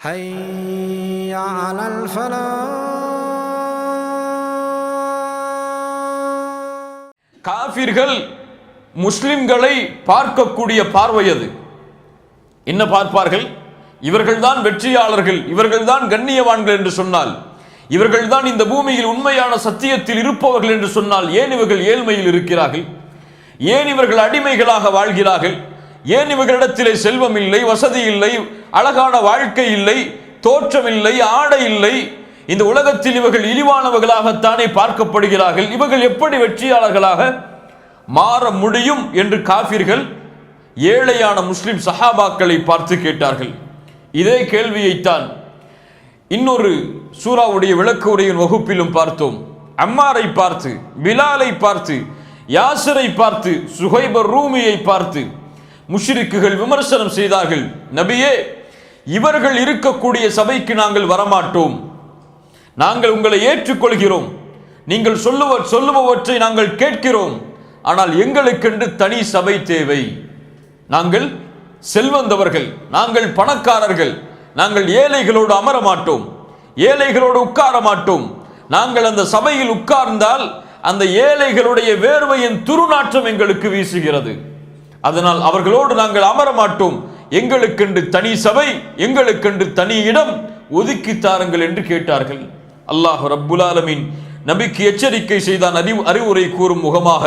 حي على الفلاح காபிர்கள் முஸ்லிம்களை பார்க்கக்கூடிய பார்வை அது என்ன பார்ப்பார்கள் இவர்கள்தான் வெற்றியாளர்கள் இவர்கள்தான் கண்ணியவான்கள் என்று சொன்னால் இவர்கள்தான் இந்த பூமியில் உண்மையான சத்தியத்தில் இருப்பவர்கள் என்று சொன்னால் ஏன் இவர்கள் ஏழ்மையில் இருக்கிறார்கள் ஏன் இவர்கள் அடிமைகளாக வாழ்கிறார்கள் ஏன் இவர்களிடத்திலே செல்வம் இல்லை வசதி இல்லை அழகான வாழ்க்கை இல்லை தோற்றம் இல்லை ஆடை இல்லை? இந்த உலகத்தில் இவர்கள் இழிவானவர்களாகத்தானே பார்க்கப்படுகிறார்கள். இவர்கள் எப்படி வெற்றியாளர்களாக மாற முடியும் என்று காபிர்கள் ஏழையான முஸ்லிம் சஹாபாக்களை பார்த்து கேட்டார்கள். இதே கேள்வியைத்தான் இன்னொரு சூராவுடைய விளக்கு உரையின் வகுப்பிலும் பார்த்தோம். அம்மாரை பார்த்து பிலாலை பார்த்து யாசரை பார்த்து சுகைபர் ரூமியை பார்த்து முஷ்ரிக்குகள் விமர்சனம் செய்தார்கள். நபியே இவர்கள் இருக்கக்கூடிய சபைக்கு நாங்கள் வரமாட்டோம். நாங்கள் உங்களை ஏற்றுக்கொள்கிறோம். நீங்கள் சொல்லுவ சொல்லுபவற்றை நாங்கள் கேட்கிறோம். ஆனால் எங்களுக்கென்று தனி சபை தேவை. நாங்கள் செல்வந்தவர்கள் நாங்கள் பணக்காரர்கள் நாங்கள் ஏழைகளோடு அமர மாட்டோம் ஏழைகளோடு உட்கார மாட்டோம் நாங்கள் அந்த சபையில் உட்கார்ந்தால் அந்த ஏழைகளுடைய வேர்வையின் துருநாற்றம் எங்களுக்கு வீசுகிறது. அதனால் அவர்களோடு நாங்கள் அமர மாட்டோம் எங்களுக்கென்று தனி சபை எங்களுக்கென்று தனி இடம் ஒதுக்கி தாருங்கள் என்று கேட்டார்கள். அல்லாஹ் ரப்புலாலமின் நபிக்கு எச்சரிக்கை செய்தான் அறிவு அறிவுரை கூறும் முகமாக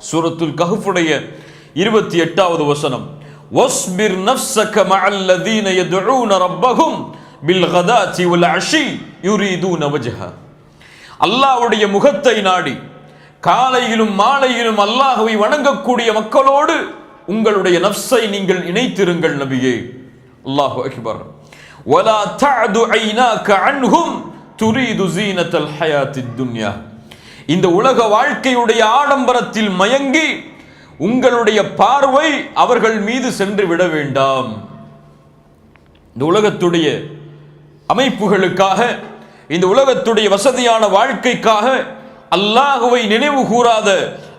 சூரத்துல் கஹஃபுடைய இருபத்தி எட்டாவது வசனம். வஸ்பிர் நஃப்ஸக மஅல்லதீன யதுஊன ரப்பஹும் பில் கதாத்தி வல் அஷி யுரீதூன வஜ்ஹ. அல்லாஹ்வுடைய முகத்தை நாடி காலையிலும் மாலையிலும் அல்லாஹுவை வணங்கக்கூடிய மக்களோடு உங்களுடைய நப்சை நீங்கள் இணைத்திருங்கள் நபியே. அல்லாஹு அக்பர். வலா தஅது ஐனாக அன்ஹும் துரீது ஜீனத்தல் ஹயாத்தித் துன்யா. இந்த உலக வாழ்க்கையுடைய ஆடம்பரத்தில் மயங்கி உங்களுடைய பார்வை அவர்கள் மீது சென்று விட வேண்டாம். இந்த உலகத்துடைய அமைப்புகளுக்காக இந்த உலகத்துடைய வசதியான வாழ்க்கைக்காக அல்லாஹுவை நினைவு கூறாத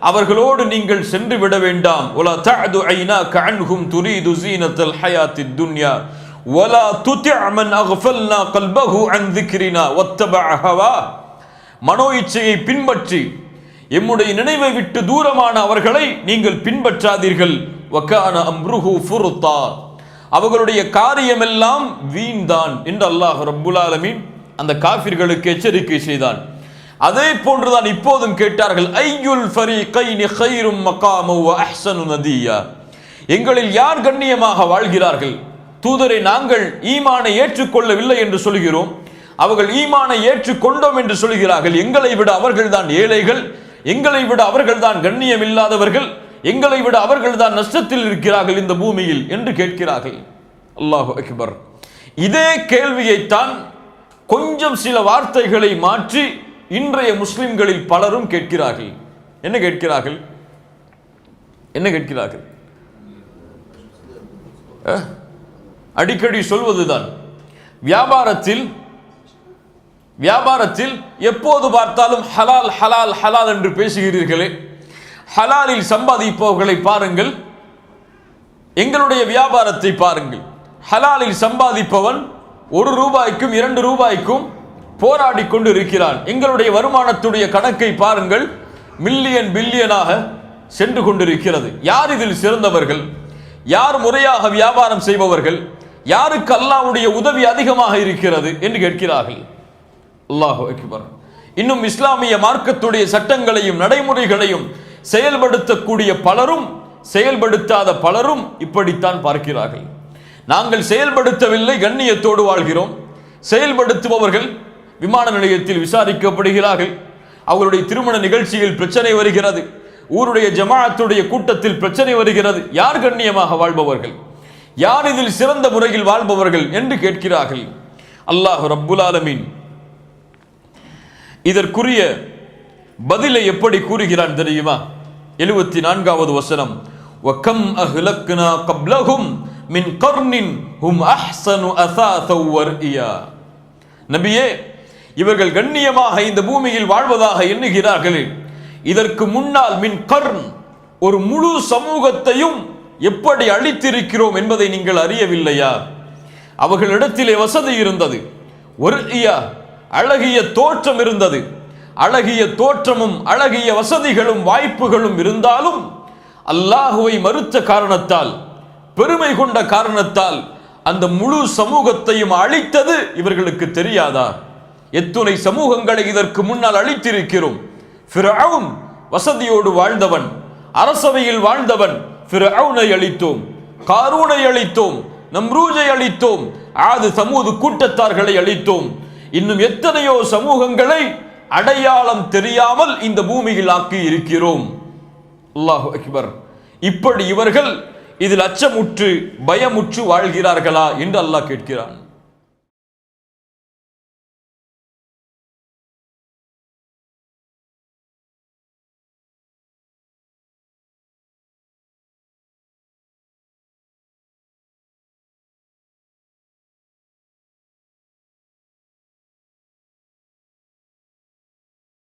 அவர்களோடு நீங்கள் சென்று விட வேண்டாம். ஒலா தஅது ஐனா கஅன்ஹும் துரி துசீனத்தல் ஹயாத்தி துன்யா. ஒலா துத்ய அமன் அகஃபல்னா கல்பஹு அன் திக்ரினா. ஒத்தப அகவா மனோ இச்சையை பின்பற்றி. எம்முடைய நினைவை விட்டு தூரமான அவர்களை நீங்கள் பின்பற்றாதீர்கள். வக்கான அம்ருஹு ஃபுருத்தா அவர்களுடைய காரியமெல்லாம் வீண்தான். என்று அல்லாஹ் ரப்புல் ஆலமீன் அந்த காஃபிர்களுக்கு எச்சரிக்கை செய்தான். அதே போன்றுதான் இப்போதும் கேட்டார்கள் ஐயுல் ஃபரி கைனி ஹைரும் வ அஹ்சனு நதியா? எங்களில் யார் கண்ணியமாக வாழ்கிறார்கள்? தூதரை நாங்கள் ஈமானை ஏற்றுக்கொள்ளவில்லை என்று சொல்கிறோம். அவர்கள் ஈமானை ஏற்றுக்கொண்டோம் என்று சொல்கிறார்கள். எங்களை விட அவர்கள்தான் ஏழைகள். எங்களை விட அவர்கள்தான் கண்ணியம் இல்லாதவர்கள் எங்களை விட அவர்கள்தான் நஷ்டத்தில் இருக்கிறார்கள் இந்த பூமியில் என்று கேட்கிறார்கள். அல்லாஹு அக்பர். இதே கேள்வியைத்தான் கொஞ்சம் சில வார்த்தைகளை மாற்றி இன்றைய முஸ்லிம்களில் பலரும் கேட்கிறார்கள். என்ன கேட்கிறார்கள்? என்ன கேட்கிறார்கள்? அடிக்கடி சொல்வதுதான். வியாபாரத்தில் வியாபாரத்தில் எப்போது பார்த்தாலும் ஹலால் ஹலால் ஹலால் என்று பேசுகிறீர்களே. ஹலாலில் சம்பாதிப்பவர்களை பாருங்கள். எங்களுடைய வியாபாரத்தை பாருங்கள். ஹலாலில் சம்பாதிப்பவன் ஒரு ரூபாய்க்கும் இரண்டு ரூபாய்க்கும் போராடி கொண்டு இருக்கிறான் எங்களுடைய வருமானத்துடைய கணக்கை பாருங்கள். மில்லியன் பில்லியனாக சென்று கொண்டிருக்கிறது. யார் இதில் சிறந்தவர்கள்? யார் முறையாக வியாபாரம் செய்பவர்கள்? யாருக்கு அல்லாவுடைய உதவி அதிகமாக இருக்கிறது என்று கேட்கிறார்கள். அல்லாஹு அக்பர். இன்னும் இஸ்லாமிய மார்க்கத்துடைய சட்டங்களையும் நடைமுறைகளையும் செயல்படுத்தக்கூடிய பலரும் செயல்படுத்தாத பலரும் இப்படித்தான் பார்க்கிறார்கள். நாங்கள் செயல்படுத்தவில்லை கண்ணியத்தோடு வாழ்கிறோம். செயல்படுத்துபவர்கள் விமான நிலையத்தில் விசாரிக்கப்படுகிறார்கள். அவருடைய திருமண நிகழ்ச்சியில் பிரச்சனை வருகிறது. ஊருடைய ஜமாஅத்துடைய கூட்டத்தில் பிரச்சனை வருகிறது. யார் கண்ணியமாக வாழ்பவர்கள்? யார் இதில் சிறந்த முறையில் வாழ்பவர்கள் என்று கேட்கிறார்கள். அல்லாஹ் ரப்புல் ஆலமீன் இதற்குரிய பதிலை எப்படி கூறுகிறான் தெரியுமா? எழுபத்தி நான்காவது வசனம். வக்கம் அஹ்லக்னா கப்லஹும் மின் கர்னின் ஹும் அஹ்சனு அசாதௌ இயா நபியே இவர்கள் கண்ணியமாக இந்த பூமியில் வாழ்வதாக எண்ணுகிறார்கள். இதற்கு முன்னால் மின் கர்ன் ஒரு முழு சமூகத்தையும் எப்படி அழித்திருக்கிறோம் என்பதை நீங்கள் அறியவில்லையா? அவர்களிடத்திலே வசதி இருந்தது. ஒரு அழகிய தோற்றம் இருந்தது. அழகிய தோற்றமும் அழகிய வசதிகளும் வாய்ப்புகளும் இருந்தாலும் அல்லாஹுவை மறுத்த காரணத்தால் பெருமை கொண்ட காரணத்தால் அந்த முழு சமூகத்தையும் அழித்தது இவர்களுக்கு தெரியாதா? எத்துணை சமூகங்களை இதற்கு முன்னால் அழித்திருக்கிறோம். ஃபிரவுன் வசதியோடு வாழ்ந்தவன் அரசவையில் வாழ்ந்தவன் ஃபிரவுனை அழித்தோம். காரூனை அழித்தோம் நம்ரூஜை அழித்தோம் ஆது சமூது கூட்டத்தார்களை அழித்தோம். இன்னும் எத்தனையோ சமூகங்களை அடையாளம் தெரியாமல் இந்த பூமியில் ஆக்கி இருக்கிறோம். அல்லாஹு அக்பர். இப்படி இவர்கள் இதில் அச்சமுற்று பயமுற்று வாழ்கிறார்களா என்று அல்லாஹ் கேட்கிறான்.